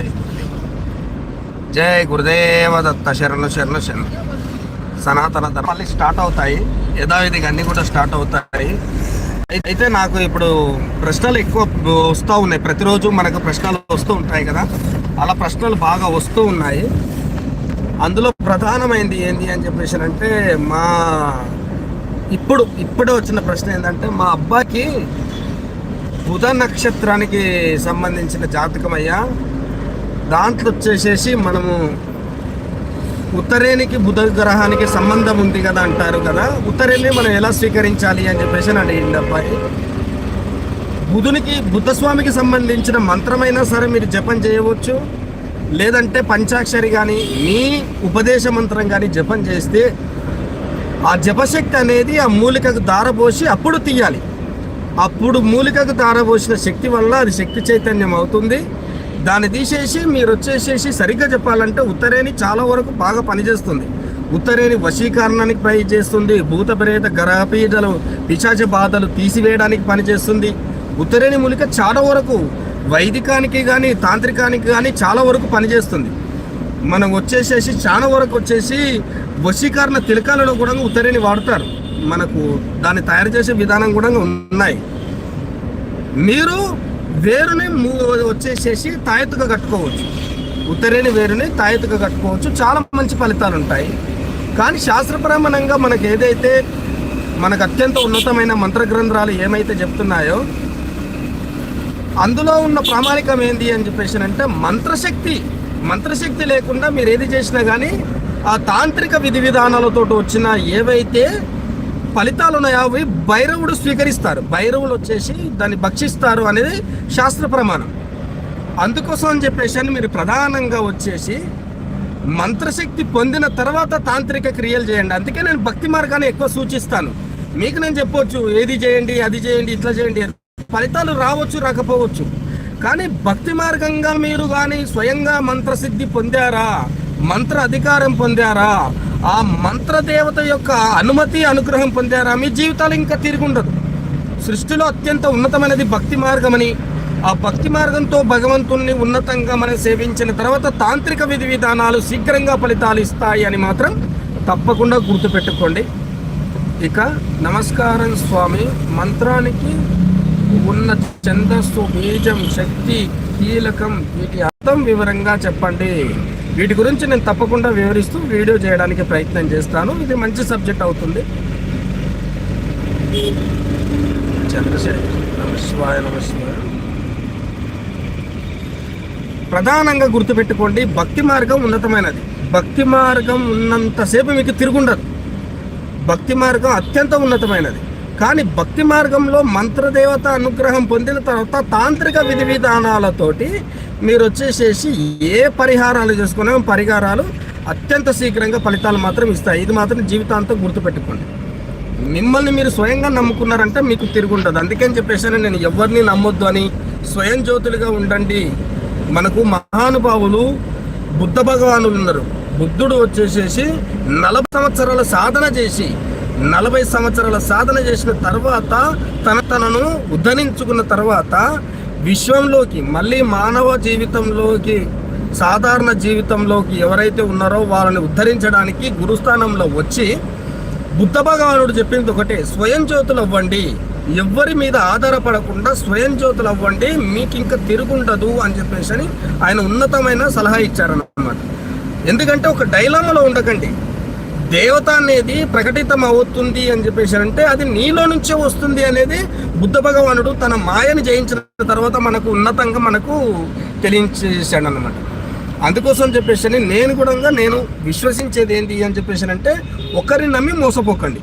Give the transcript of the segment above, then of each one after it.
జై జై గురుదేవ దత్త శరణు శరణు శరణు. సనాతన ధర్మ స్టార్ట్ అవుతాయి. యథావిధిగా అన్ని కూడా స్టార్ట్ అవుతాయి. అయితే నాకు ఇప్పుడు ప్రశ్నలు ఎక్కువ వస్తూ ఉన్నాయి. ప్రతిరోజు మనకు ప్రశ్నలు వస్తూ ఉంటాయి కదా. అలా ప్రశ్నలు బాగా వస్తూ ఉన్నాయి. అందులో ప్రధానమైనది ఏంటి అని చెప్పేసి అంటే మా ఇప్పుడు ఇప్పుడే వచ్చిన ప్రశ్న ఏంటంటే మా అబ్బాయికి బుధ నక్షత్రానికి సంబంధించిన జాతకం అయ్యా. దాంట్లో వచ్చేసేసి మనము ఉత్తరేనికి బుధ గ్రహానికి సంబంధం ఉంది కదా అంటారు కదా ఉత్తరేని మనం ఎలా స్వీకరించాలి అని చెప్పేసి అని అడిగింది అబ్బాయి. బుధునికి బుద్ధస్వామికి సంబంధించిన మంత్రమైనా సరే మీరు జపం చేయవచ్చు. లేదంటే పంచాక్షరి కానీ మీ ఉపదేశ మంత్రం కానీ జపం చేస్తే ఆ జపశక్తి అనేది ఆ మూలికకు దారపోసి అప్పుడు తీయాలి. అప్పుడు మూలికకు దారపోసిన శక్తి వల్ల అది శక్తి చైతన్యం అవుతుంది. దాన్ని తీసేసి మీరు వచ్చేసేసి సరిగ్గా చెప్పాలంటే ఉత్తరేణి చాలా వరకు బాగా పనిచేస్తుంది. ఉత్తరేణి వశీకరణానికి పని చేస్తుంది. భూత ప్రేత గ్రహపీడలు పిశాచ బాధలు తీసివేయడానికి పనిచేస్తుంది. ఉత్తరేణి మూలిక చాలా వరకు వైదికానికి కానీ తాంత్రికానికి కానీ చాలా వరకు పనిచేస్తుంది. మనం వచ్చేసేసి చాలా వరకు వచ్చేసి వశీకరణ తిలకాలలో కూడా ఉత్తరేణి వాడతారు. మనకు దాన్ని తయారు చేసే విధానం కూడా ఉన్నాయి. మీరు వేరుని వచ్చేసేసి తాయెత్తుగా కట్టుకోవచ్చు. ఉత్తరేని వేరుని తాయెత్తుగా కట్టుకోవచ్చు. చాలా మంచి ఫలితాలు ఉంటాయి. కానీ శాస్త్రప్రమాణంగా మనకు ఏదైతే మనకు అత్యంత ఉన్నతమైన మంత్ర గ్రంథాలు ఏమైతే చెప్తున్నాయో అందులో ఉన్న ప్రామాణికం ఏంది అని చెప్పేసి అంటే మంత్రశక్తి. మంత్రశక్తి లేకుండా మీరు ఏది చేసినా కానీ ఆ తాంత్రిక విధి విధానాలతో వచ్చిన ఏవైతే ఫలితాలు ఉన్నాయో? అవి భైరవుడు స్వీకరిస్తారు. భైరవులు వచ్చేసి దాన్ని భక్షిస్తారు అనేది శాస్త్ర ప్రమాణం. అందుకోసం అని చెప్పేసి అని మీరు ప్రధానంగా వచ్చేసి మంత్రశక్తి పొందిన తర్వాత తాంత్రిక క్రియలు చేయండి. అందుకే నేను భక్తి మార్గాన్ని ఎక్కువ సూచిస్తాను. మీకు నేను చెప్పొచ్చు ఏది చేయండి అది చేయండి ఇట్లా చేయండి. ఫలితాలు రావచ్చు రాకపోవచ్చు. కానీ భక్తి మార్గంగా మీరు కానీ స్వయంగా మంత్రసిద్ధి పొందారా? మంత్ర అధికారం పొందారా? ఆ మంత్ర దేవత యొక్క అనుమతి అనుగ్రహం పొందారా? మీ జీవితాలు ఇంకా తిరిగి ఉండదు. సృష్టిలో అత్యంత ఉన్నతమైనది భక్తి మార్గమని ఆ భక్తి మార్గంతో భగవంతుణ్ణి ఉన్నతంగా మనం సేవించిన తర్వాత తాంత్రిక విధి విధానాలు శీఘ్రంగా ఫలితాలు ఇస్తాయి అని మాత్రం తప్పకుండా గుర్తుపెట్టుకోండి. ఇక నమస్కారం స్వామి. మంత్రానికి ఉన్న ఛందస్సు బీజం శక్తి కీలకం వీటి అర్థం వివరంగా చెప్పండి. వీటి గురించి నేను తప్పకుండా వివరిస్తూ వీడియో చేయడానికి ప్రయత్నం చేస్తాను. ఇది మంచి సబ్జెక్ట్ అవుతుంది. చంద్రశేఖర్ నమశివాయ నమశివాయ ప్రధానంగా గుర్తుపెట్టుకోండి భక్తి మార్గం ఉన్నతమైనది. భక్తి మార్గం ఉన్నంతసేపు మీకు తిరుగుండదు. భక్తి మార్గం అత్యంత ఉన్నతమైనది. కానీ భక్తి మార్గంలో మంత్రదేవత అనుగ్రహం పొందిన తర్వాత తాంత్రిక విధి విధానాలతోటి మీరు వచ్చేసేసి ఏ పరిహారాలు చేసుకున్నా పరిహారాలు అత్యంత శీఘ్రంగా ఫలితాలు మాత్రం ఇస్తాయి. ఇది మాత్రం జీవితాంతం గుర్తుపెట్టుకోండి. మిమ్మల్ని మీరు స్వయంగా నమ్ముకున్నారంటే మీకు తిరుగుండదు అందుకని చెప్పేసి నేను ఎవరిని నమ్మొద్దు అని స్వయం జ్యోతులుగా ఉండండి. మనకు మహానుభావులు బుద్ధ భగవానులు ఉన్నారు. బుద్ధుడు వచ్చేసేసి నలభై సంవత్సరాల సాధన చేసి నలభై సంవత్సరాల సాధన చేసిన తర్వాత తన తనను ఉద్ధరించుకున్న తర్వాత విశ్వంలోకి మళ్ళీ మానవ జీవితంలోకి సాధారణ జీవితంలోకి ఎవరైతే ఉన్నారో వాళ్ళని ఉద్ధరించడానికి గురుస్థానంలో వచ్చి బుద్ధ భగవానుడు చెప్పింది ఒకటే స్వయం జ్యోతులు అవ్వండి ఎవ్వరి మీద ఆధారపడకుండా స్వయం జ్యోతులు అవ్వండి మీకు ఇంకా తిరుగుండదు అని చెప్పేసి అని ఆయన ఉన్నతమైన సలహా ఇచ్చారన్నమాట. ఎందుకంటే ఒక డైలామాలో ఉండకండి. దేవత అనేది ప్రకటితం అవుతుంది అని చెప్పేసి అంటే అది నీలో నుంచే వస్తుంది అనేది బుద్ధ భగవానుడు తన మాయను జయించిన తర్వాత మనకు ఉన్నతంగా మనకు తెలియచేశాడు అనమాట అందుకోసం చెప్పేసి నేను కూడా నేను విశ్వసించేది ఏంటి అని చెప్పేసి అంటే ఒకరిని నమ్మి మోసపోకండి.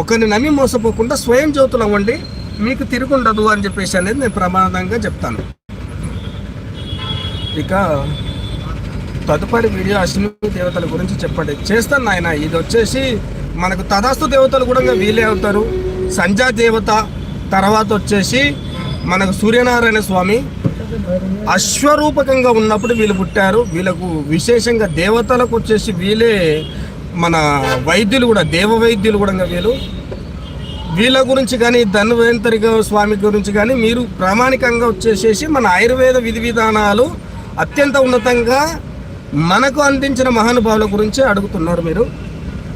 ఒకరిని నమ్మి మోసపోకుండా స్వయం జ్యోతులు అవ్వండి మీకు తిరుగుండదు అని చెప్పేసి అనేది నేను ప్రమాదంగా చెప్తాను. ఇక తదుపరి వీడియో అశ్విని దేవతల గురించి చెప్పండి. చేస్తాను నాయన ఇది వచ్చేసి మనకు తదాస్తు దేవతలు కూడా వీలే అవుతారు. సంజా దేవత తర్వాత వచ్చేసి మనకు సూర్యనారాయణ స్వామి. అశ్వరూపకంగా ఉన్నప్పుడు వీళ్ళు పుట్టారు. వీళ్ళకు విశేషంగా దేవతలకు వచ్చేసి వీళ్ళే మన వైద్యులు కూడా దేవ వైద్యులు కూడా ఇంకా వీళ్ళు. వీళ్ళ గురించి కానీ ధన్వంతరి స్వామి గురించి కానీ మీరు ప్రామాణికంగా వచ్చేసేసి మన ఆయుర్వేద విధి విధానాలు అత్యంత ఉన్నతంగా మనకు అందించిన మహానుభావుల గురించి అడుగుతున్నారు మీరు.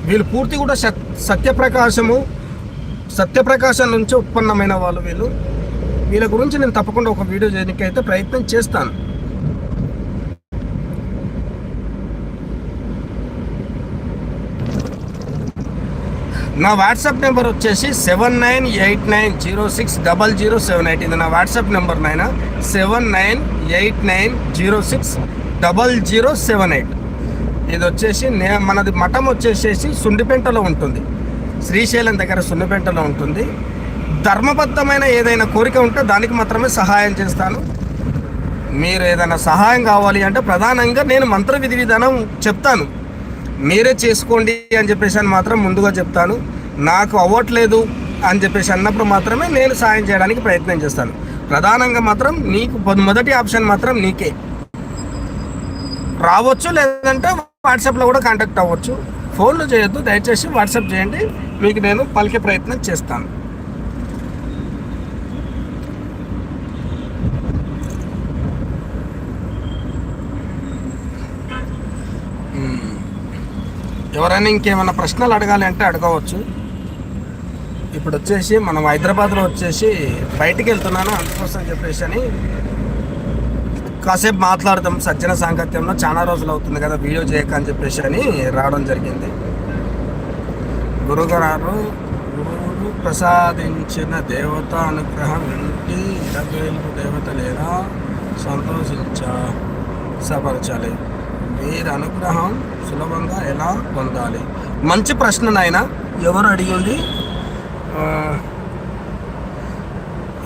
వీళ్ళు పూర్తి కూడా సత్ సత్యప్రకాశము సత్యప్రకాశం నుంచి ఉత్పన్నమైన వాళ్ళు వీళ్ళు. వీళ్ళ గురించి నేను తప్పకుండా ఒక వీడియో చేయడానికి అయితే ప్రయత్నం చేస్తాను. నా వాట్సాప్ నెంబర్ వచ్చేసి seven nine eight nine zero six double zero seven eight. ఇది నా వాట్సాప్ నెంబర్ నాయన. Seven nine eight nine zero six double zero seven eight. ఇది వచ్చేసి నే మనది మఠం వచ్చేసేసి సుండిపెంటలో ఉంటుంది. శ్రీశైలం దగ్గర సుండిపెంటలో ఉంటుంది. ధర్మబద్ధమైన ఏదైనా కోరిక ఉంటే దానికి మాత్రమే సహాయం చేస్తాను. మీరు ఏదైనా సహాయం కావాలి అంటే ప్రధానంగా నేను మంత్ర విధి విధానం చెప్తాను. మీరే చేసుకోండి అని చెప్పేసి అని మాత్రం ముందుగా చెప్తాను. నాకు అవ్వట్లేదు అని చెప్పేసి అన్నప్పుడు మాత్రమే నేను సాయం చేయడానికి ప్రయత్నం చేస్తాను. ప్రధానంగా మాత్రం నీకు మొదటి ఆప్షన్ మాత్రం నీకే. రావచ్చు లేదంటే వాట్సాప్లో కూడా కాంటాక్ట్ అవ్వచ్చు. ఫోన్లు చేయొద్దు దయచేసి వాట్సాప్ చేయండి. మీకు నేను పలికే ప్రయత్నం చేస్తాను. ఎవరైనా ఇంకేమైనా ప్రశ్నలు అడగాలి అంటే అడగవచ్చు. ఇప్పుడు వచ్చేసి మనం హైదరాబాద్లో వచ్చేసి బయటికి వెళ్తున్నాను అందుకోసం చెప్పేసి అని కాసేపు మాట్లాడతాం. సజ్జన సాంగత్యంలో చాలా రోజులు అవుతుంది కదా వీడియో చేయక అని చెప్పేసి అని రావడం జరిగింది. గురుగారు గురువులు ప్రసాదించిన దేవత అనుగ్రహం ఇంటి ఇరవేలు దేవత లేదా? సంతోషించ సపరచాలి. వీరి అనుగ్రహం సులభంగా ఎలా పొందాలి? మంచి ప్రశ్న నాయన. ఎవరు అడిగింది?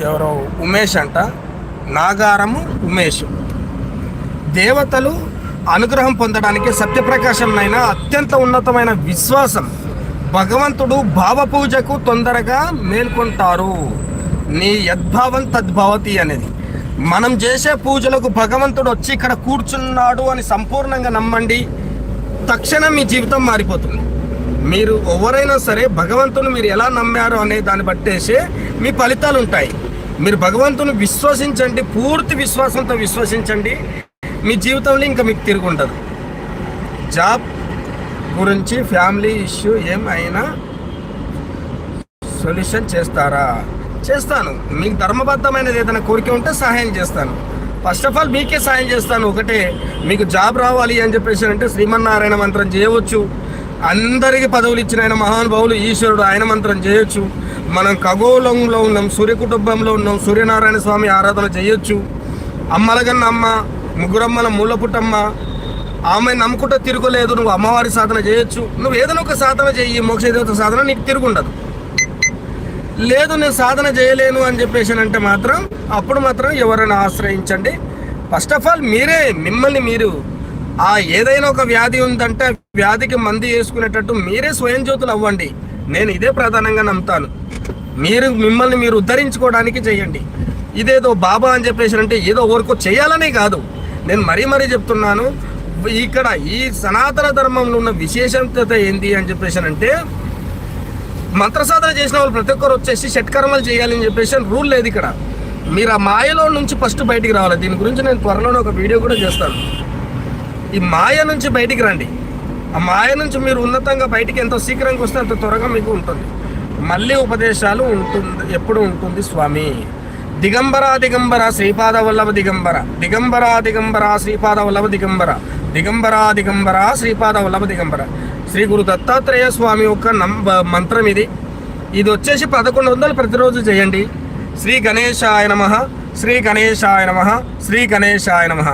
ఎవరో ఉమేష్ అంట. నాగారము ఉమేష్. దేవతలు అనుగ్రహం పొందడానికి సత్యప్రకాశంనైన అత్యంత ఉన్నతమైన విశ్వాసం. భగవంతుడు భావ పూజకు తొందరగా మేల్కొంటారు. నీ యద్భావం తద్భవతి అనేది. మనం చేసే పూజలకు భగవంతుడు వచ్చి ఇక్కడ కూర్చున్నాడు అని సంపూర్ణంగా నమ్మండి. తక్షణం మీ జీవితం మారిపోతుంది. మీరు ఎవరైనా సరే భగవంతుని మీరు ఎలా నమ్మారు అనే దాన్ని బట్టేసే మీ ఫలితాలు ఉంటాయి మీరు భగవంతుని విశ్వసించండి పూర్తి విశ్వాసంతో విశ్వసించండి. మీ జీవితంలో ఇంకా మీకు తిరిగి ఉండదు జాబ్ గురించి ఫ్యామిలీ ఇష్యూ ఏమైనా సొల్యూషన్ చేస్తారా? చేస్తాను. మీకు ధర్మబద్ధమైనది ఏదైనా కోరిక ఉంటే సహాయం చేస్తాను. ఫస్ట్ ఆఫ్ ఆల్ మీకే సహాయం చేస్తాను. ఒకటే మీకు జాబ్ రావాలి అని చెప్పేసి అంటే శ్రీమన్నారాయణ మంత్రం చేయవచ్చు. అందరికీ పదవులు ఇచ్చిన ఆయన మహానుభావులు ఈశ్వరుడు ఆయన మంత్రం చేయొచ్చు. మనం ఖగోళంలో ఉన్నాం సూర్య కుటుంబంలో ఉన్నాం సూర్యనారాయణ స్వామి ఆరాధన చేయొచ్చు. అమ్మలగన్న అమ్మ ముగ్గురమ్మల మూలపుట్టమ్మ ఆమె నమ్ముకుంటే తిరుగులేదు నువ్వు అమ్మవారి సాధన చేయొచ్చు. నువ్వు ఏదైనా ఒక సాధన చెయ్యి మోక్షదేవత సాధన నీకు తిరుగుండదు. లేదు నేను సాధన చేయలేను అని చెప్పేసి అంటే మాత్రం అప్పుడు మాత్రం ఎవరైనా ఆశ్రయించండి. ఫస్ట్ ఆఫ్ ఆల్ మీరే మిమ్మల్ని మీరు ఆ ఏదైనా ఒక వ్యాధి ఉందంటే వ్యాధికి మంది వేసుకునేటట్టు మీరే స్వయం జ్యోతులు అవ్వండి. నేను ఇదే ప్రధానంగా నమ్ముతాను. మీరు మిమ్మల్ని మీరు ఉద్ధరించుకోవడానికి చేయండి ఇదేదో బాబా అని చెప్పేసి అంటే ఏదో వరకు చేయాలనే కాదు. నేను మరీ మరీ చెప్తున్నాను. ఇక్కడ ఈ సనాతన ధర్మంలో ఉన్న విశేషత ఏంటి అని చెప్పేసి అంటే మంత్రసాధన చేసిన వాళ్ళు ప్రతి ఒక్కరు వచ్చేసి షట్కర్మలు చేయాలని చెప్పేసి రూల్ లేదు ఇక్కడ. మీరు ఆ మాయలో నుంచి ఫస్ట్ బయటికి రావాలి. దీని గురించి నేను త్వరలోనే ఒక వీడియో కూడా చేస్తాను. ఈ మాయ నుంచి బయటికి రండి. ఆ మాయ నుంచి మీరు ఉన్నతంగా బయటికి ఎంతో శీఘ్రంగా వస్తే అంత త్వరగా మీకు ఉంటుంది. మళ్ళీ ఉపదేశాలు ఉంటుంది ఎప్పుడు ఉంటుంది స్వామి? దిగంబర దిగంబర శ్రీపాద వల్లభ దిగంబర దిగంబర దిగంబర శ్రీపాద వల్లభ దిగంబర దిగంబర దిగంబర శ్రీపాద వల్లభ దిగంబర శ్రీ గురు దత్తాత్రేయ స్వామి యొక్క నంబ మంత్రం ఇది. ఇది వచ్చేసి పదకొండు వందలు ప్రతిరోజు చేయండి. శ్రీ గణేశాయ నమ శ్రీ గణేశాయ నమ శ్రీ గణేశాయ నమ.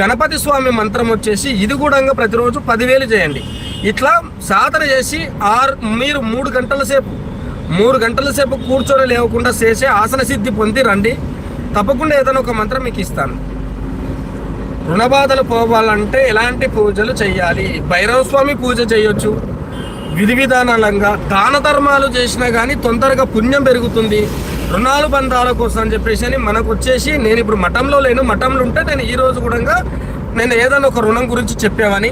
గణపతి స్వామి మంత్రం వచ్చేసి ఇది కూడా ప్రతిరోజు పదివేలు చేయండి. ఇట్లా సాధన చేసి ఆరు మీరు మూడు గంటల సేపు మూడు గంటల సేపు కూర్చొని లేవకుండా చేసే ఆసన సిద్ధి పొంది రండి. తప్పకుండా ఏదైనా ఒక మంత్రం మీకు ఇస్తాను. రుణబాధలు పోవాలంటే ఎలాంటి పూజలు చేయాలి భైరవ స్వామి పూజ చేయొచ్చు. విధి విధానాలంగా దాన ధర్మాలు చేసినా కానీ తొందరగా పుణ్యం పెరుగుతుంది. రుణాలు బంధాల కోసం అని చెప్పేసి అని మనకు వచ్చేసి నేను ఇప్పుడు మఠంలో లేను. మఠంలో ఉంటే నేను ఈ రోజు కూడా నేను ఏదైనా ఒక రుణం గురించి చెప్పామని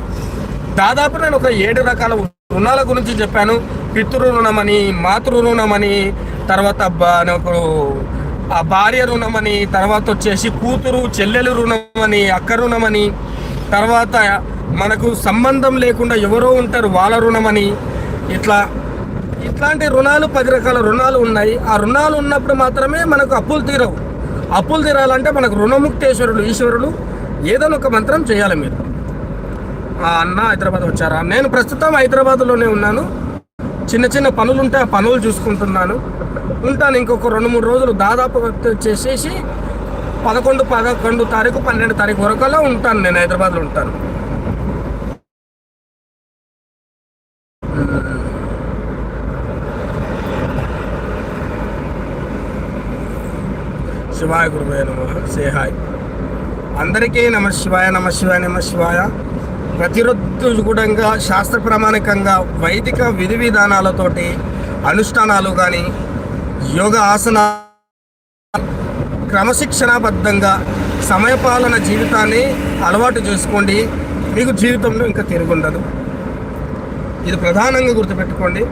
దాదాపు నేను ఒక ఏడు రకాల రుణాల గురించి చెప్పాను. పితృ రుణమని మాతృ రుణమని తర్వాత ఆ భార్య రుణమని తర్వాత వచ్చేసి కూతురు చెల్లెలు రుణమని అక్క రుణమని తర్వాత మనకు సంబంధం లేకుండా ఎవరో ఉంటారు వాళ్ళ రుణమని ఇట్లా ఇట్లాంటి రుణాలు పది రకాల రుణాలు ఉన్నాయి. ఆ రుణాలు ఉన్నప్పుడు మాత్రమే మనకు అప్పులు తీరవు. అప్పులు తీరాలంటే మనకు రుణముక్తేశ్వరుడు ఈశ్వరుడు ఏదైనా ఒక మంత్రం చేయాలి మీరు. అన్న హైదరాబాద్ వచ్చారా? నేను ప్రస్తుతం హైదరాబాద్లోనే ఉన్నాను. చిన్న చిన్న పనులు ఉంటే ఆ పనులు చూసుకుంటున్నాను. ఉంటాను ఇంకొక రెండు మూడు రోజులు దాదాపు చేసేసి పదకొండు పదకొండు తారీఖు పన్నెండు తారీఖు వరకులా ఉంటాను నేను హైదరాబాద్లో ఉంటాను. శివాయ గురువే నమ సే హాయ్. అందరికీ నమ శివాయ నమ శివాయ నమ శివాయ. ప్రతిరోజు శాస్త్ర ప్రామాణికంగా వైదిక విధి విధానాలతోటి అనుష్ఠానాలు కానీ యోగ ఆసన క్రమశిక్షణాబద్ధంగా సమయపాలన జీవితాన్ని అలవాటు చేసుకోండి. మీకు జీవితంలో ఇంకా తిరుగుండదు ఇది ప్రధానంగా గుర్తుపెట్టుకోండి.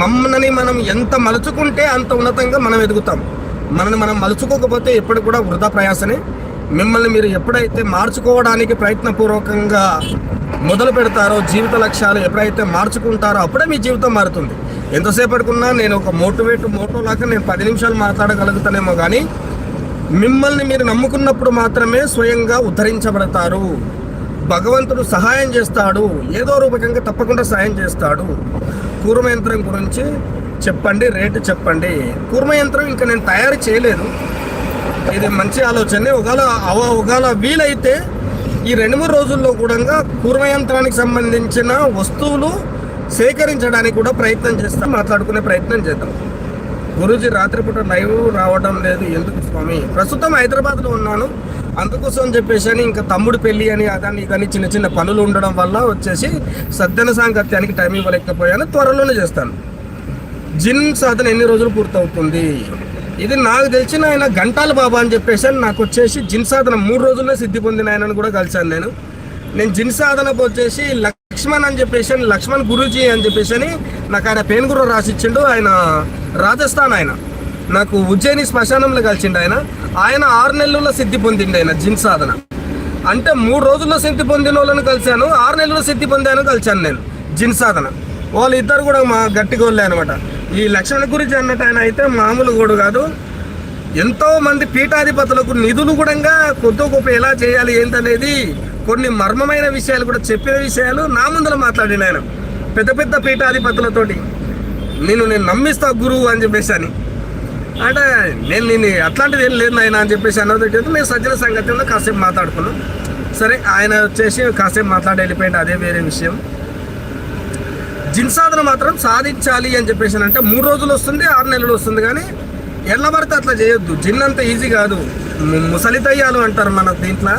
మమ్మల్ని మనం ఎంత మలుచుకుంటే అంత ఉన్నతంగా మనం ఎదుగుతాం. మనని మనం మలుచుకోకపోతే ఎప్పుడు కూడా వృధా ప్రయాసనే మిమ్మల్ని మీరు ఎప్పుడైతే మార్చుకోవడానికి ప్రయత్నపూర్వకంగా మొదలు పెడతారో జీవిత లక్ష్యాలు ఎప్పుడైతే మార్చుకుంటారో అప్పుడే మీ జీవితం మారుతుంది. ఎంతసేపటికున్నా నేను ఒక మోటివేట్ మోటో లాగా నేను పది నిమిషాలు మాట్లాడగలుగుతానేమో కానీ మిమ్మల్ని మీరు నమ్ముకున్నప్పుడు మాత్రమే స్వయంగా ఉద్ధరించబడతారు. భగవంతుడు సహాయం చేస్తాడు. ఏదో రూపకంగా తప్పకుండా సహాయం చేస్తాడు. కూర్మ యంత్రం గురించి చెప్పండి రేటు చెప్పండి. కూర్మ యంత్రం ఇంకా నేను తయారు చేయలేదు. ఇది మంచి ఆలోచన. ఒకవేళ అవ ఒకవేళ వీలైతే ఈ రెండు మూడు రోజుల్లో కూడా కూర్మ యంత్రానికి సంబంధించిన వస్తువులు సేకరించడానికి కూడా ప్రయత్నం చేస్తాం మాట్లాడుకునే ప్రయత్నం చేద్దాం. గురూజీ రాత్రిపూట లైవ్ రావడం లేదు. ఎందుకు స్వామి? ప్రస్తుతం హైదరాబాద్లో ఉన్నాను. అందుకోసం చెప్పేసి అని ఇంకా తమ్ముడు పెళ్ళి అని అదని ఇదని చిన్న చిన్న పనులు ఉండడం వల్ల వచ్చేసి సజ్జన సాంగత్యానికి టైం ఇవ్వలేకపోయాను. త్వరలోనే చేస్తాను. జిన్ సాధన ఎన్ని రోజులు పూర్తవుతుంది? ఇది నాకు తెలిసిన ఆయన గంటాల బాబా అని చెప్పేసి అని నాకు వచ్చేసి జిన్ సాధన మూడు రోజుల్లో సిద్ధి పొందిన ఆయనను కూడా కలిశాను నేను. నేను జిన్ సాధనకు వచ్చేసి లక్ష్మణ్ అని చెప్పేసి లక్ష్మణ్ గురూజీ అని చెప్పేసి అని నాకు ఆయన పేనుగురు రాసిచ్చిండు. ఆయన రాజస్థాన్ ఆయన. నాకు ఉజ్జయిని శ్మశానంలో కలిసిండు ఆయన. ఆయన ఆరు నెలల్లో సిద్ధి పొందిండు ఆయన జిన్ సాధన. అంటే మూడు రోజుల్లో సిద్ధి పొందిన వాళ్ళని కలిశాను. ఆరు నెలల్లో సిద్ధి పొందాను కలిశాను నేను జిన్ సాధన. వాళ్ళు ఇద్దరు కూడా మా గట్టిగా వాళ్ళే అనమాట ఈ లక్ష్మణ గురించి అన్నట్టు ఆయన అయితే మామూలు కూడా కాదు. ఎంతో మంది పీఠాధిపతులకు నిధులు కూడా కొద్ది గొప్ప ఎలా చేయాలి ఏంటనేది కొన్ని మర్మమైన విషయాలు కూడా చెప్పిన విషయాలు నా ముందర మాట్లాడిన ఆయన. పెద్ద పెద్ద పీఠాధిపతులతోటి నేను నేను నమ్మిస్తా గురువు అని చెప్పేసి అని. అంటే నేను నేను అట్లాంటిది ఏం లేదు ఆయన అని చెప్పేసి అన్నది నేను సజ్జన సంగతిలో కాసేపు మాట్లాడుకున్నాను సరే ఆయన వచ్చేసి కాసేపు మాట్లాడి వెళ్ళిపోయింది అదే వేరే విషయం. జిన్ సాధన మాత్రం సాధించాలి అని చెప్పేసి అంటే మూడు రోజులు వస్తుంది ఆరు నెలలు వస్తుంది కానీ ఎల్లబడితే అట్లా చేయొద్దు. జిన్ అంత ఈజీ కాదు. ముసలితయ్యాలు అంటారు మన దీంట్లో.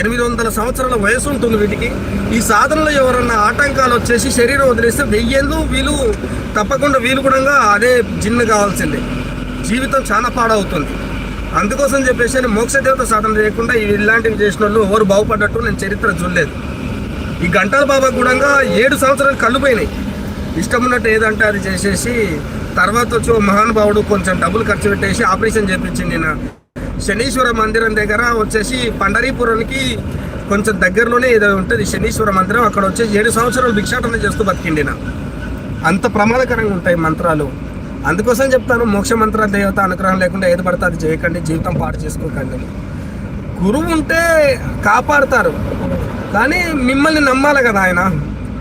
ఎనిమిది వందల సంవత్సరాల వయసు ఉంటుంది వీటికి. ఈ సాధనలో ఎవరన్నా ఆటంకాలు వచ్చేసి శరీరం వదిలేస్తే వెయ్యేళ్ళు వీలు తప్పకుండా వీలు కూడా అదే జిన్ను కావాల్సిందే. జీవితం చాలా పాడవుతుంది. అందుకోసం చెప్పేసి అని సాధన చేయకుండా ఇలాంటివి చేసిన వాళ్ళు ఎవరు బాగుపడ్డట్టు నేను చరిత్ర చూడలేదు. ఈ గంటల బాబా కూడా ఏడు సంవత్సరాలు కళ్ళు పోయినాయి. ఇష్టం ఉన్నట్టు ఏదంటే అది చేసేసి తర్వాత వచ్చి మహానుభావుడు కొంచెం డబ్బులు ఖర్చు పెట్టేసి ఆపరేషన్ చేపించింది నా శనీశ్వర మందిరం దగ్గర వచ్చేసి పండరీపురానికి కొంచెం దగ్గరలోనే ఏదో ఉంటుంది శనీశ్వర మందిరం. అక్కడ వచ్చేసి ఏడు సంవత్సరాలు భిక్షాటన చేస్తూ బతికిండి నా అంత ప్రమాదకరంగా ఉంటాయి మంత్రాలు. అందుకోసం చెప్తాను మోక్ష మంత్ర దేవత అనుగ్రహం లేకుండా ఏది పడితే అది చేయకండి జీవితం పాటు చేసుకోకండి. గురువు ఉంటే కాపాడుతారు. కానీ మిమ్మల్ని నమ్మాలి కదా ఆయన.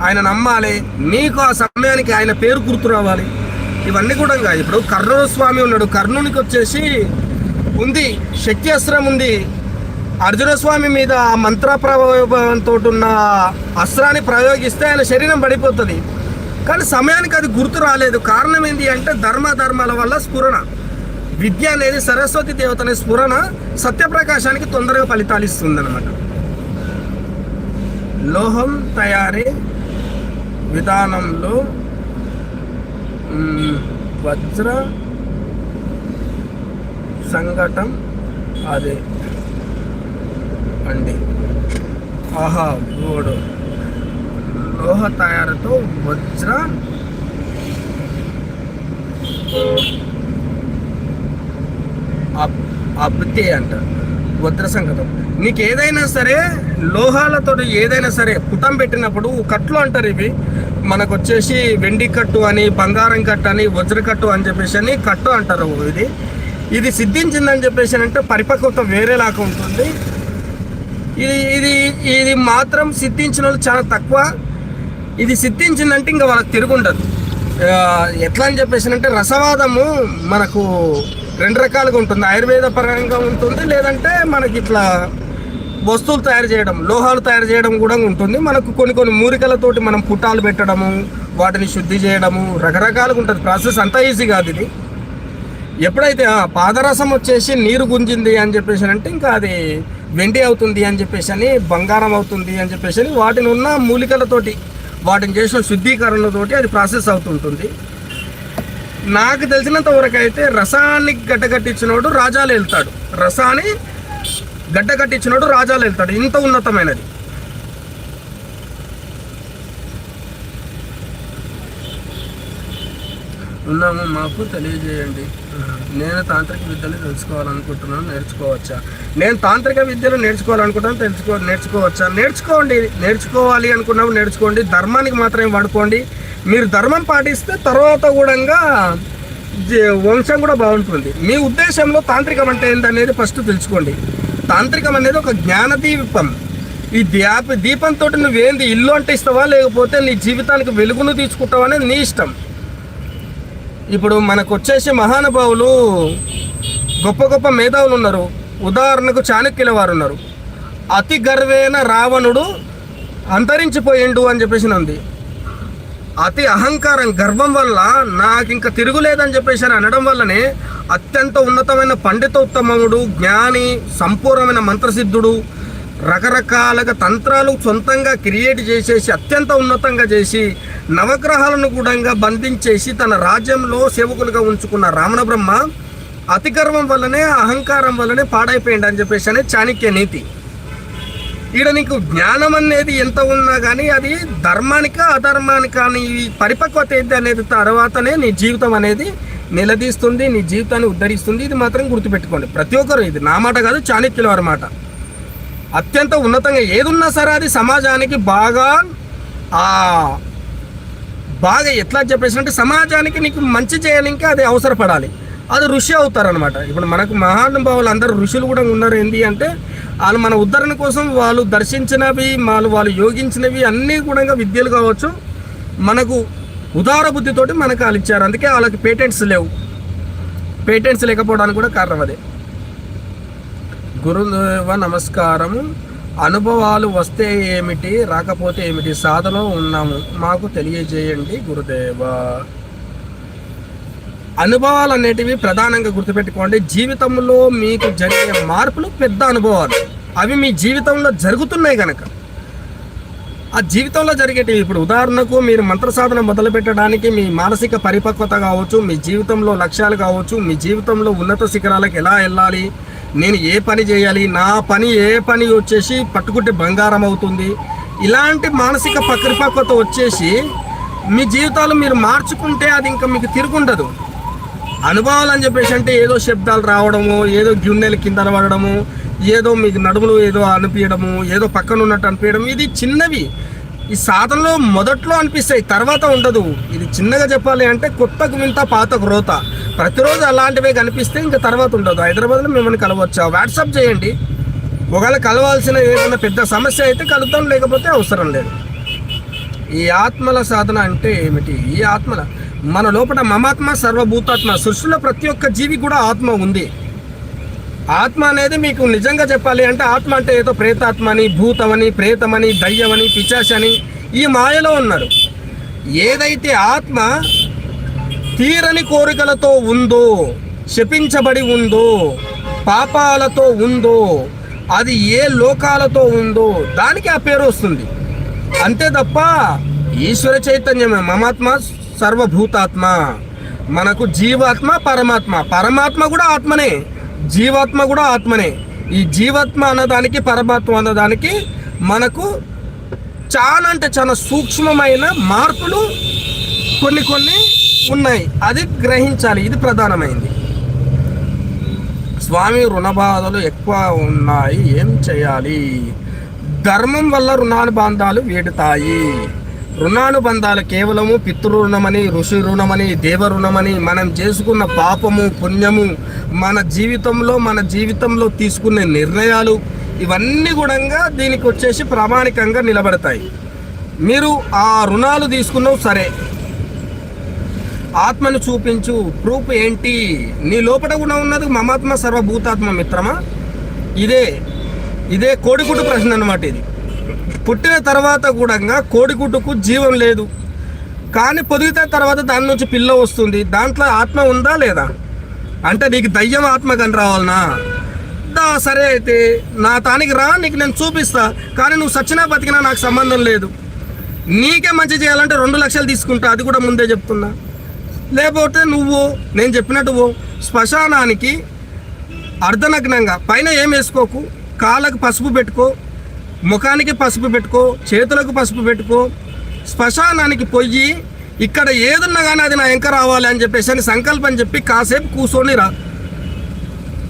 ఆయన నమ్మాలి మీకు ఆ సమయానికి ఆయన పేరు గుర్తు రావాలి. ఇవన్నీ కూడా కాదు. ఇప్పుడు కర్ణుడు స్వామి ఉన్నాడు. కర్ణునికి వచ్చేసి ఉంది శక్తి అస్త్రం ఉంది. అర్జున స్వామి మీద ఆ మంత్ర ప్రభావంతో ఉన్న అస్త్రాన్ని ప్రయోగిస్తే ఆయన శరీరం పడిపోతుంది. కానీ సమయానికి అది గుర్తు రాలేదు. కారణం ఏంటి అంటే ధర్మ ధర్మాల వల్ల స్ఫురణ. విద్య అనేది సరస్వతి దేవత అనే స్ఫురణ సత్యప్రకాశానికి తొందరగా ఫలితాలు ఇస్తుంది అనమాట లోహం తయారీ విధానంలో వజ్ర సంఘటం అదే అండి. ఆహా గోడు. లోహ తయారుతో వజ్ర అబ్ అబ్తే అంటారు వజ్ర సంగతం. నీకు ఏదైనా సరే లోహాలతో ఏదైనా సరే పుటం పెట్టినప్పుడు కట్లు అంటారు ఇవి. మనకు వచ్చేసి వెండి కట్టు అని బంగారం కట్టు అని వజ్ర కట్టు అని చెప్పేసి అని కట్టు అంటారు ఇది. ఇది సిద్ధించిందని చెప్పేసి అంటే పరిపక్వత వేరేలాగా ఉంటుంది. ఇది ఇది ఇది మాత్రం సిద్ధించిన వాళ్ళు చాలా తక్కువ. ఇది సిద్ధించిందంటే ఇంకా వాళ్ళకి తిరుగుండదు. ఎట్లా అని చెప్పేసి అంటే రసవాదము మనకు రెండు రకాలుగా ఉంటుంది. ఆయుర్వేద పరంగా ఉంటుంది లేదంటే మనకి ఇట్లా వస్తువులు తయారు చేయడం లోహాలు తయారు చేయడం కూడా ఉంటుంది. మనకు కొన్ని కొన్ని మూలికలతోటి మనం పుటాలు పెట్టడము వాటిని శుద్ధి చేయడము రకరకాలుగా ఉంటుంది. ప్రాసెస్ అంతా ఈజీ కాదు ఇది. ఎప్పుడైతే పాదరసం వచ్చేసి నీరు గుంజింది అని చెప్పేసి అంటే ఇంకా అది వెండి అవుతుంది అని చెప్పేసి అని బంగారం అవుతుంది అని చెప్పేసి అని వాటిని ఉన్న మూలికలతోటి వాటిని చేసిన శుద్ధీకరణతోటి అది ప్రాసెస్ అవుతుంటుంది. నాకు తెలిసినంత వరకు అయితే రసాన్ని గడ్డగట్టించినోడు రాజాలు వెళ్తాడు. రసాన్ని గడ్డగట్టించినోడు రాజాలు వెళ్తాడు. ఇంత ఉన్నతమైనది. ఉన్నాము మాకు తెలియజేయండి. నేను తాంత్రిక విద్యలు తెలుసుకోవాలనుకుంటున్నాను నేర్చుకోవచ్చా? నేను తాంత్రిక విద్యలు నేర్చుకోవాలనుకుంటున్నాను తెలుసుకో నేర్చుకోవచ్చా నేర్చుకోండి. నేర్చుకోవాలి అనుకున్నప్పుడు నేర్చుకోండి. ధర్మానికి మాత్రమే పడుకోండి మీరు ధర్మం పాటిస్తే తర్వాత కూడా జ- వంశం కూడా బాగుంటుంది. మీ ఉద్దేశంలో తాంత్రికం అంటే ఏంటనేది ఫస్ట్ తెలుసుకోండి. తాంత్రికం అనేది ఒక జ్ఞాన దీపం ఈ దీప దీపంతో నువ్వేంది ఇల్లు అంటే ఇస్తావా లేకపోతే నీ జీవితానికి వెలుగును తీసుకుంటావా అనేది నీ ఇష్టం. ఇప్పుడు మనకు వచ్చేసి మహానుభావులు గొప్ప గొప్ప మేధావులు ఉన్నారు ఉదాహరణకు చాణక్యుల వారు ఉన్నారు అతి గర్వేన రావణుడు అంతరించిపోయిండు అని చెప్పేసి ఉంది అతి అహంకారం గర్వం వల్ల నాకు ఇంకా తిరుగులేదని చెప్పేసి అని అనడం వల్లనే అత్యంత ఉన్నతమైన పండితోత్తముడు జ్ఞాని సంపూర్ణమైన మంత్రసిద్ధుడు రకరకాలుగా తంత్రాలు సొంతంగా క్రియేట్ చేసేసి అత్యంత ఉన్నతంగా చేసి నవగ్రహాలను కూడా బంధించేసి తన రాజ్యంలో సేవకులుగా ఉంచుకున్న రావణ బ్రహ్మ అతి గర్వం వల్లనే అహంకారం వల్లనే పాడైపోయింది అని చెప్పేసి అనే చాణక్య నీతి. ఈడ నీకు జ్ఞానం అనేది ఎంత ఉన్నా కానీ అది ధర్మానిక అధర్మానిక నీ పరిపక్వత ఏంటి అనేది తర్వాతనే నీ జీవితం అనేది నిలదీస్తుంది నీ జీవితాన్ని ఉద్ధరిస్తుంది. ఇది మాత్రం గుర్తుపెట్టుకోండి. ప్రతి ఒక్కరు ఇది నా మాట కాదు చాణక్యుల వారి మాట. అత్యంత ఉన్నతంగా ఏదున్నా సరే అది సమాజానికి బాగా ఆ బాగా ఎట్లా చెప్పేసి అంటే సమాజానికి నీకు మంచి చేయడానికి అది అవసరపడాలి. అది ఋషి అవుతారనమాట ఇప్పుడు మనకు మహానుభావులు అందరూ ఋషులు కూడా ఉన్నారు ఏంటి అంటే వాళ్ళు మన ఉద్ధరణ కోసం వాళ్ళు దర్శించినవి వాళ్ళు వాళ్ళు యోగించినవి అన్నీ కూడా విద్యలు కావచ్చు. మనకు ఉదార బుద్ధితోటి మనకు వాళ్ళు ఇచ్చారు. అందుకే వాళ్ళకి పేటెంట్స్ లేవు. పేటెంట్స్ లేకపోవడానికి కూడా కారణం అదే. గురుదేవ నమస్కారము. అనుభవాలు వస్తే ఏమిటి రాకపోతే ఏమిటి సాధనలో ఉన్నాము. మాకు తెలియజేయండి గురుదేవ. అనుభవాలు అనేటివి ప్రధానంగా గుర్తుపెట్టుకోండి. జీవితంలో మీకు జరిగే మార్పులు పెద్ద అనుభవాలు. అవి మీ జీవితంలో జరుగుతున్నాయి కనుక ఆ జీవితంలో జరిగేటివి ఇప్పుడు ఉదాహరణకు మీరు మంత్ర సాధన మొదలు పెట్టడానికి మీ మానసిక పరిపక్వత కావచ్చు మీ జీవితంలో లక్ష్యాలు కావచ్చు మీ జీవితంలో ఉన్నత శిఖరాలకు ఎలా వెళ్ళాలి నేను ఏ పని చేయాలి నా పని ఏ పని వచ్చేసి పట్టుకుంటే బంగారం అవుతుంది. ఇలాంటి మానసిక పరిపక్వత వచ్చేసి మీ జీవితాలు మీరు మార్చుకుంటే అది ఇంకా మీకు తిరుగుండదు. అనుభవాలు అని చెప్పేసి అంటే ఏదో శబ్దాలు రావడము ఏదో గిన్నెలు కింద పడడము ఏదో మీకు నడుములు ఏదో అనిపించడము ఏదో పక్కన ఉన్నట్టు అనిపించడం ఇది చిన్నవి. ఈ సాధనలో మొదట్లో అనిపిస్తాయి తర్వాత ఉండదు. ఇది చిన్నగా చెప్పాలి అంటే కొత్తకు వింత పాతకు రోత. ప్రతిరోజు అలాంటివే కనిపిస్తే ఇంకా తర్వాత ఉండదు. హైదరాబాద్లో మిమ్మల్ని కలవచ్చు. వాట్సాప్ చేయండి. ఒకవేళ కలవాల్సిన ఏదైనా పెద్ద సమస్య అయితే కలుద్దాం లేకపోతే అవసరం లేదు. ఈ ఆత్మల సాధన అంటే ఏమిటి? ఈ ఆత్మల మన లోపల మమాత్మ సర్వభూతాత్మ సృష్టిలో ప్రతి ఒక్క జీవి కూడా ఆత్మ ఉంది. ఆత్మ అనేది మీకు నిజంగా చెప్పాలి అంటే ఆత్మ అంటే ఏదో ప్రేతాత్మని భూతమని ప్రేతమని దయ్యమని పిచాసని ఈ మాయలో ఉన్నారు. ఏదైతే ఆత్మ తీరని కోరికలతో ఉందో శపించబడి ఉందో పాపాలతో ఉందో అది ఏ లోకాలతో ఉందో దానికి ఆ పేరు వస్తుంది. అంతే తప్ప ఈశ్వర చైతన్యమే మమాత్మ సర్వభూతాత్మ. మనకు జీవాత్మ పరమాత్మ. పరమాత్మ కూడా ఆత్మనే. జీవాత్మ కూడా ఆత్మనే. ఈ జీవాత్మ అన్నదానికి పరమాత్మ అన్నదానికి మనకు చాలా అంటే చాలా సూక్ష్మమైన మార్పులు కొన్ని కొన్ని ఉన్నాయి. అది గ్రహించాలి. ఇది ప్రధానమైంది. స్వామి రుణ బాధలు ఎక్కువ ఉన్నాయి. ఏం చేయాలి? ధర్మం వల్ల రుణానుబంధాలు వీడుతాయి. రుణానుబంధాలు కేవలము పితృరుణమని ఋషి రుణమని దేవ రుణమని మనం చేసుకున్న పాపము పుణ్యము మన జీవితంలో మన జీవితంలో తీసుకునే నిర్ణయాలు ఇవన్నీ కూడా దీనికి వచ్చేసి ప్రామాణికంగా నిలబడతాయి. మీరు ఆ రుణాలు తీసుకున్నావు సరే. ఆత్మను చూపించు. ప్రూఫ్ ఏంటి? నీ లోపల కూడా ఉన్నది మమాత్మ సర్వభూతాత్మ మిత్రమా? ఇదే ఇదే కోడిగుడ్డు ప్రశ్న అన్నమాట ఇది. పుట్టిన తర్వాత కూడా కోడిగుడ్డుకు జీవం లేదు. కానీ పొదిగితే తర్వాత దాని నుంచి పిల్ల వస్తుంది. దాంట్లో ఆత్మ ఉందా లేదా? అంటే నీకు దయ్యం ఆత్మ కని రావాలనా? దా సరే అయితే. నా తానికి రా నీకు నేను చూపిస్తా. కానీ నువ్వు సచ్చినా బతికినా నాకు సంబంధం లేదు. నీకే మంచి చేయాలంటే రెండు లక్షలు తీసుకుంటా. అది కూడా ముందే చెప్తున్నా. లేకపోతే నువ్వు నేను చెప్పినట్టు ఓ శ్మశానానికి అర్ధనగ్నంగా. పైన ఏం వేసుకోకు. కాళ్ళకు పసుపు పెట్టుకో. ముఖానికి పసుపు పెట్టుకో చేతులకు పసుపు పెట్టుకో శ్మశానానికి పొయ్యి ఇక్కడ ఏదున్నా కానీ అది నా ఇంకా రావాలి అని చెప్పేసి అని సంకల్పం చెప్పి కాసేపు కూర్చొని రా.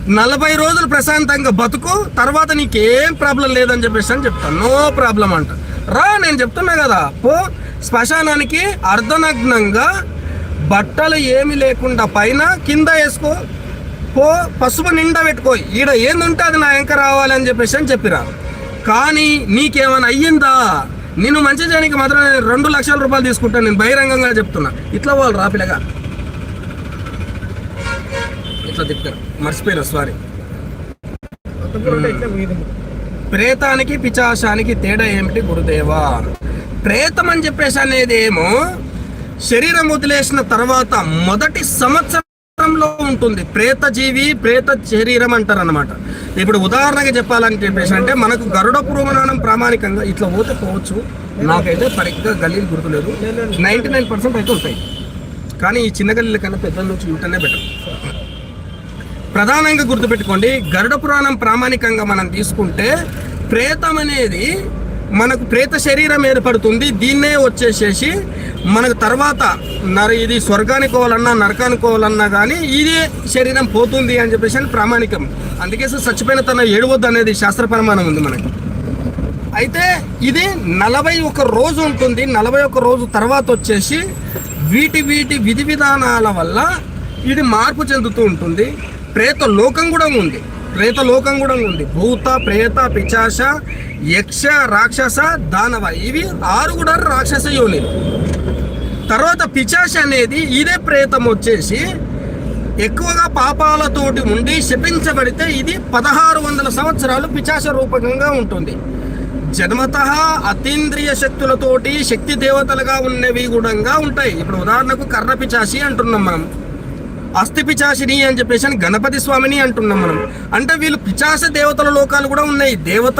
నలభై రోజులు ప్రశాంతంగా బతుకు తర్వాత నీకేం ప్రాబ్లం లేదని చెప్పేసి అని చెప్తాను నో ప్రాబ్లం అంట. రా నేను చెప్తున్నా కదా. పో. శ్మశానానికి అర్ధనగ్నంగా బట్టలు ఏమి లేకుండా పైన కింద వేసుకో. పో. పసుపు నిండా పెట్టుకో. ఈడ ఏందుంటే అది నా ఎంక రావాలి అని చెప్పేసి అని చెప్పిరా. కానీ నీకేమైనా అయ్యిందా? నేను మంచి చేయడానికి మాత్రం నేను రెండు లక్షల రూపాయలు తీసుకుంటాను నేను బహిరంగంగా చెప్తున్నా. ఇట్లా వాళ్ళు రాపిలగా ఇట్లా తిప్పారు మర్చిపోయారు సారీ ప్రేతానికి పిచాశానికి తేడా ఏమిటి గురుదేవా? ప్రేతం అని చెప్పేసి అనేది ఏమో శరీరం వదిలేసిన తర్వాత మొదటి సంవత్సరం సంవత్సరంలో ఉంటుంది. ప్రేత జీవి ప్రేత శరీరం అంటారు అనమాట ఇప్పుడు ఉదాహరణగా చెప్పాలని చెప్పేసి అంటే మనకు గరుడ పురాణం ప్రామాణికంగా ఇట్లా పోతే పోవచ్చు. నాకైతే సరిగ్గా గల్లీలు గుర్తులేదు. నైంటీ నైన్ పర్సెంట్ అయితే ఉంటాయి. కానీ ఈ చిన్న గల్లీల కన్నా పెద్దల నుంచి ఉంటేనే బెటర్ ప్రధానంగా గుర్తుపెట్టుకోండి గరుడ పురాణం ప్రామాణికంగా మనం తీసుకుంటే ప్రేతం అనేది మనకు ప్రేత శరీరం ఏర్పడుతుంది దీన్నే వచ్చేసేసి మనకు తర్వాత నర ఇది స్వర్గానికి పోవాలన్నా నరకానికి పోవాలన్నా కానీ ఇదే శరీరం పోతుంది అని చెప్పేసి అని ప్రామాణికం. అందుకే సార్ చచ్చిపోయిన తన ఏడవద్దు అనేది శాస్త్ర ప్రమాణం ఉంది మనకి. అయితే ఇది నలభై ఒక రోజు ఉంటుంది. నలభై ఒక రోజు తర్వాత వచ్చేసి వీటి వీటి విధి విధానాల వల్ల ఇది మార్పు చెందుతూ ఉంటుంది. ప్రేత లోకం కూడా ఉంది. ప్రేత లోకం కూడా ఉంది భూత ప్రేత పిచాశ యక్ష రాక్షస దానవ. ఇవి ఆరు కూడా రాక్షస యోనిలు. తర్వాత పిచాశ అనేది ఇదే ప్రేతం వచ్చేసి ఎక్కువగా పాపాలతోటి ఉండి శపించబడితే ఇది పదహారు వందల సంవత్సరాలు పిచాచ రూపకంగా ఉంటుంది. జన్మత అతీంద్రియ శక్తులతోటి శక్తి దేవతలుగా ఉన్నవి కూడా ఉంటాయి. ఇప్పుడు ఉదాహరణకు కర్ణ పిచాసి అంటున్నాం మనం. అస్థి పిచాసిని అని చెప్పేసి అని గణపతి స్వామిని అంటున్నాం మనం. అంటే వీళ్ళు పిచాస దేవతల లోకాలు కూడా ఉన్నాయి. దేవత